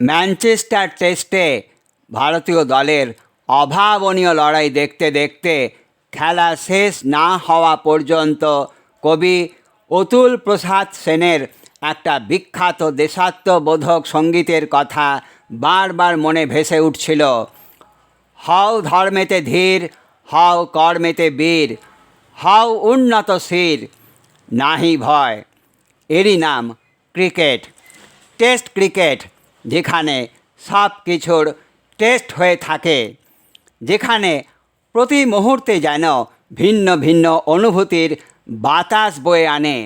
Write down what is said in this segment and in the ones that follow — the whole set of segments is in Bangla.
ম্যানচেস্টার টেস্টে ভারতীয় দলের অভাবনীয় লড়াই দেখতে দেখতে খেলা শেষ না হওয়া পর্যন্ত কবি অতুল প্রসাদ সেনের একটা বিখ্যাত দেশাত্মবোধক সঙ্গীতের কথা বারবার মনে ভেসে উঠছিল। হও ধর্মেতে ধীর, হও কর্মেতে বীর, হও উন্নত শির, নাহি ভয়। এরই নাম ক্রিকেট। টেস্ট ক্রিকেট যেখানে সব কিছুর টেস্ট হয়ে থাকে, যেখানে প্রতি মুহূর্তে যেন ভিন্ন ভিন্ন অনুভূতির বাতাস বয়ে আনে।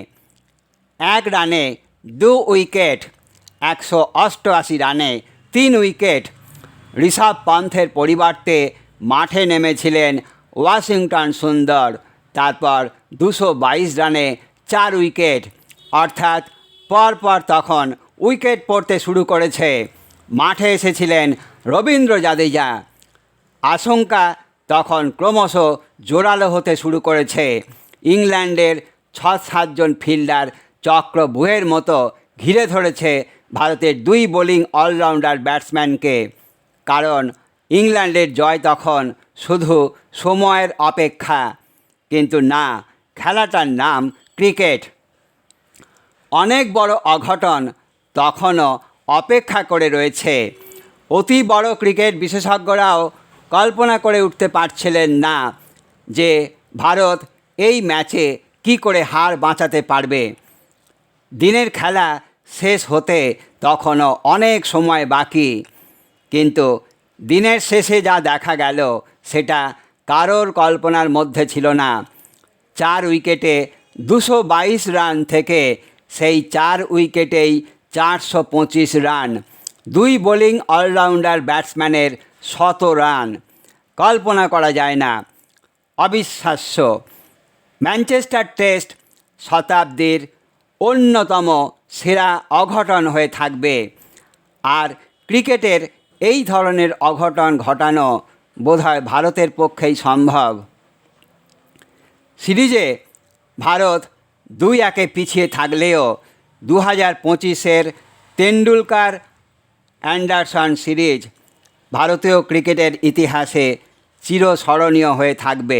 এক রানে দু উইকেট, একশো অষ্টআশি রানে তিন উইকেট। ঋষভ পন্থের পরিবর্তে মাঠে নেমেছিলেন ওয়াশিংটন সুন্দর, তারপর দুশো বাইশ রানে চার উইকেট। অর্থাৎ পরপর তখন উইকেট পড়তে শুরু করেছে। মাঠে এসেছিলেন রবীন্দ্র জাদেজা। আশঙ্কা তখন ক্রমশ জোরালো হতে শুরু করেছে। ইংল্যান্ডের ছ সাতজন ফিল্ডার চক্রবুহের মতো ঘিরে ধরেছে ভারতের দুই বোলিং অলরাউন্ডার ব্যাটসম্যানকে। কারণ ইংল্যান্ডের জয় তখন শুধু সময়ের অপেক্ষা। কিন্তু না, খেলাটার নাম ক্রিকেট। অনেক বড় অঘটন তখনও অপেক্ষা করে রয়েছে। অতি বড় ক্রিকেট বিশেষজ্ঞরাও কল্পনা করে উঠতে পারছিলেন না যে ভারত এই ম্যাচে কি করে হার বাঁচাতে পারবে। দিনের খেলা শেষ হতে তখনও অনেক সময় বাকি, কিন্তু দিনের শেষে যা দেখা গেল সেটা কারোর কল্পনার মধ্যে ছিল না। চার উইকেটে দুশো বাইশ রান থেকে সেই চার উইকেটেই চারশো পঁচিশ রান, দুই বোলিং অলরাউন্ডার ব্যাটসম্যানের শত রান। কল্পনা করা যায় না, অবিশ্বাস্য। ম্যানচেস্টার টেস্ট শতাব্দীর অন্যতম সেরা অঘটন হয়ে থাকবে। আর ক্রিকেটের এই ধরনের অঘটন ঘটানো বোধহয় ভারতের পক্ষেই সম্ভব। সিরিজে ভারত দুই একে পিছিয়ে থাকলেও দু হাজার পঁচিশের তেন্ডুলকার অ্যান্ডারসন সিরিজ ভারতীয় ক্রিকেটের ইতিহাসে চিরস্মরণীয় হয়ে থাকবে।